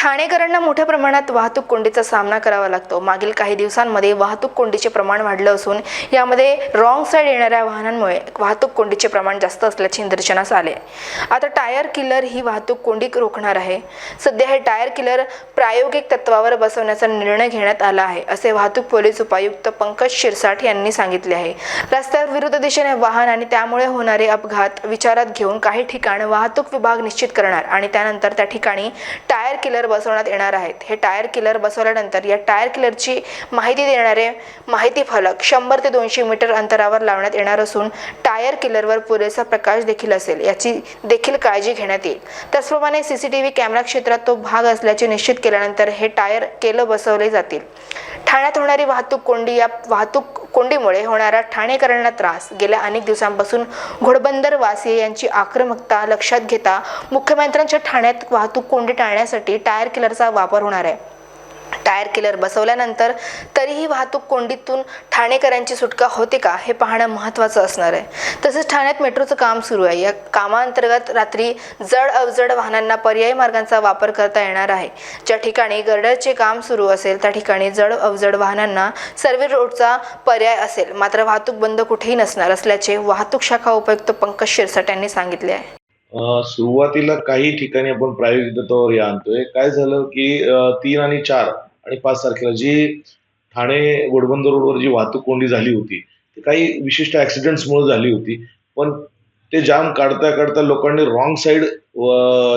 ठाणेकरांना मोठ्या प्रमाणात वाहतूक कोंडीचा सामना करावा लागतो. मागील काही दिवसांमध्ये वाहतूक कोंडीचे प्रमाण वाढलं असून यामध्ये रॉंग साईड येणाऱ्या वाहनांमुळे वाहतूक कोंडीचे प्रमाण जास्त असल्याचे निदर्शनास आले. आता टायर किलर ही वाहतूक कोंडी रोखणार आहे. सध्या हे टायर किलर प्रायोगिक तत्वावर बसवण्याचा निर्णय घेण्यात आला आहे असे वाहतूक पोलीस उपायुक्त पंकज शिरसाठ यांनी सांगितले आहे. रस्त्यावर विरुद्ध दिशेने वाहन आणि त्यामुळे होणारे अपघात विचारात घेऊन काही ठिकाण वाहतूक विभाग निश्चित करणार आणि त्यानंतर त्या ठिकाणी टायर टायर किलर बसवण्यात येणार आहेत. हे टायर किलर बसवल्यानंतर या टायर किलरची माहिती देणारे माहिती फलक शंभर ते दोनशे मीटर अंतरावर लावण्यात येणार असून टायर किलरवर पुरेसा प्रकाश देखील असेल याची देखील काळजी घेण्यात येईल. त्याचप्रमाणे C C T V camera क्षेत्रात तो भाग असल्याचे निश्चित केल्यानंतर हे टायर केलं बसवले जातील. ठाण्यात होणारी वाहतूक कोंडी या वाहतूक कोंडीमुळे होणारा ठाणेकरांना त्रास गेल्या अनेक दिवसांपासून घोडबंदर वासिये यांची आक्रमकता लक्षात घेता मुख्यमंत्र्यांच्या ठाण्यात वाहतूक कोंडी टाळण्यासाठी टायर किलरचा वापर होणार आहे. टायर किलर बसवल्यानंतर तरीही वाहतूक कोंडीतून ठाणेकरांची सुटका होते का हे पाहणं महत्त्वाचं असणार आहे. तसेच ठाण्यात मेट्रोचं काम सुरू आहे. या कामांतर्गत रात्री जड अवजड वाहनांना पर्यायी मार्गांचा वापर करता येणार आहे. ज्या ठिकाणी गर्डरचे काम सुरू असेल त्या ठिकाणी जड अवजड वाहनांना सर्वे रोडचा पर्याय असेल. मात्र वाहतूक बंद कुठेही नसणार असल्याचे वाहतूक शाखा उपायुक्त पंकज शिरसाट यांनी सांगितले आहे. सुरुवातीला काही ठिकाणी आपण प्रायोगिक तत्वावर आणतोय. काय झालं की तीन आणि चार आणि पाच तारखेला जी ठाणे घोडबंदर रोडवर जी वाहतूक कोंडी झाली होती ती काही विशिष्ट ऍक्सिडेंट्समुळे झाली होती. पण ते जाम काढता काढता लोकांनी रॉंग साईड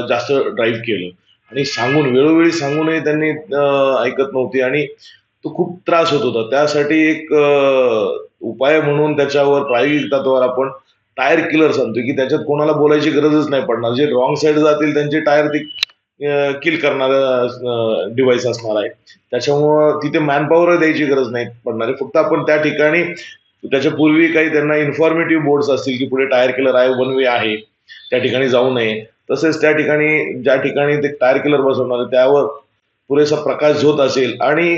जास्त ड्राईव्ह केलं. आणि सांगून वेळोवेळी सांगूनही त्यांनी ऐकत नव्हती आणि तो खूप त्रास होत होता. त्यासाठी एक उपाय म्हणून त्याच्यावर प्रायोगिक तत्वावर आपण टायर किलर सांगतो की त्याच्यात कोणाला बोलायची गरजच नाही पडणार. जे रॉंग साईड जातील त्यांचे टायर ते किल करणारं डिव्हाइस असणार आहे. त्याच्यामुळं तिथे मॅनपॉवर द्यायची गरज नाही पडणार. आहे फक्त आपण त्या ठिकाणी त्याच्या पूर्वी काही त्यांना इन्फॉर्मेटिव्ह बोर्ड्स असतील की पुढे टायर किलर आहे वन वे आहे त्या ठिकाणी जाऊ नये. तसेच त्या ठिकाणी ज्या ठिकाणी ते टायर किलर बसवणार आहे त्यावर पुरेसा प्रकाश झोत असेल आणि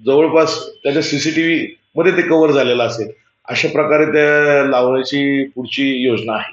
जवळपास त्याच्या सी सी टी व्हीमध्ये ते कव्हर झालेलं असेल अशा प्रकारे त्या लावण्याची पुढची योजना आहे.